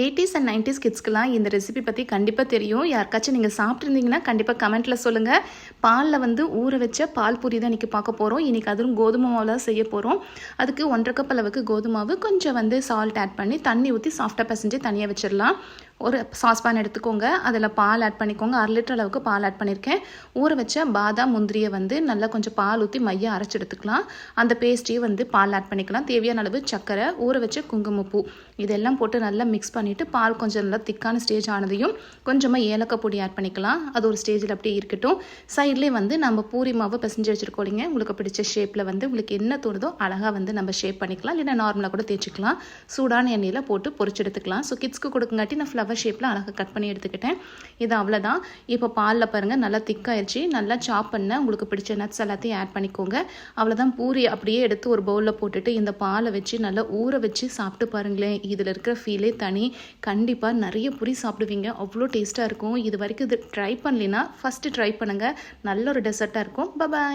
Eighties and nineties கிட்ஸ்க்குலாம் இந்த recipe பற்றி கண்டிப்பாக தெரியும். யாருக்காச்சும் நீங்கள் சாப்பிட்ருந்தீங்கன்னா கண்டிப்பாக கமெண்ட்டில் சொல்லுங்கள் பாலில் வந்து ஊற வச்ச பால் பூரி தான் இன்றைக்கி பார்க்க போகிறோம் இன்றைக்கி அதுவும் கோதுமை மாவில் செய்ய போகிறோம் அதுக்கு ஒன்றரை கப் அளவுக்கு கோதுமாவு கொஞ்சம் வந்து சால்ட் ஆட் பண்ணி தண்ணி ஊற்றி சாஃப்டாக பசஞ்சு தனியாக வச்சிடலாம். ஒரு சாஸ்பான் எடுத்துக்கோங்க. அதில் பால் ஆட் பண்ணிக்கோங்க. அரை லிட்டர் அளவுக்கு பால் ஆட் பண்ணியிருக்கேன் ஊற வச்ச பாதாம் முந்திரியை வந்து நல்லா கொஞ்சம் பால் ஊற்றி மையம் அரைச்சி எடுத்துக்கலாம். அந்த பேஸ்ட்டையும் வந்து பால் ஆட் பண்ணிக்கலாம். தேவையான அளவு சர்க்கரை ஊற வச்ச குங்குமப்பூ. இதெல்லாம் போட்டு நல்லா மிக்ஸ் பண்ணிவிட்டு பால் கொஞ்சம் நல்லா திக்கான ஸ்டேஜ் ஆனதையும் கொஞ்சமாக ஏலக்காய் பொடி ஆட் பண்ணிக்கலாம். அது ஒரு ஸ்டேஜில் அப்படியே இருக்கட்டும். சைட்லேயே வந்து நம்ம பூரி மாவு பிசைஞ்சு வச்சுருக்கோம் இல்லைங்க. உங்களுக்கு பிடிச்ச ஷேப்பில் வந்து உங்களுக்கு என்ன தோணுதோ அழகாக வந்து நம்ம ஷேப் பண்ணிக்கலாம். இல்லைன்னா நார்மலாக கூட தேய்ச்சிக்கலாம். சூடான எண்ணெயில் போட்டு பொரிச்சு எடுத்துக்கலாம். ஸோ கிட்ஸ்க்கு கொடுக்குங்காட்டி நான் ஃப்ளவர் ஷேப்பில் அழகாக கட் பண்ணி எடுத்துக்கிட்டேன். இது அவ்வளோதான் இப்போ பாலில் பாருங்கள் நல்லா திக்காயிடுச்சு நல்லா சாப் பண்ண உங்களுக்கு பிடிச்ச நட்ஸ் எல்லாத்தையும் ஆட் பண்ணிக்கோங்க. அவ்வளோதான் பூரி அப்படியே எடுத்து ஒரு பவுலில் போட்டுட்டு இந்த பாலை வச்சு நல்லா ஊற வச்சு சாப்பிட்டு பாருங்களேன். இதில் இருக்கிற ஃபீலே தனி. கண்டிப்பாக நிறைய பூரி சாப்பிடுவீங்க. அவ்வளோ டேஸ்ட்டாக இருக்கும். இது வரைக்கும் இது ட்ரை பண்ணலைன்னா ஃபஸ்ட்டு ட்ரை பண்ணுங்கள் நல்ல ஒரு டெசர்ட்டாக இருக்கும். பபாய்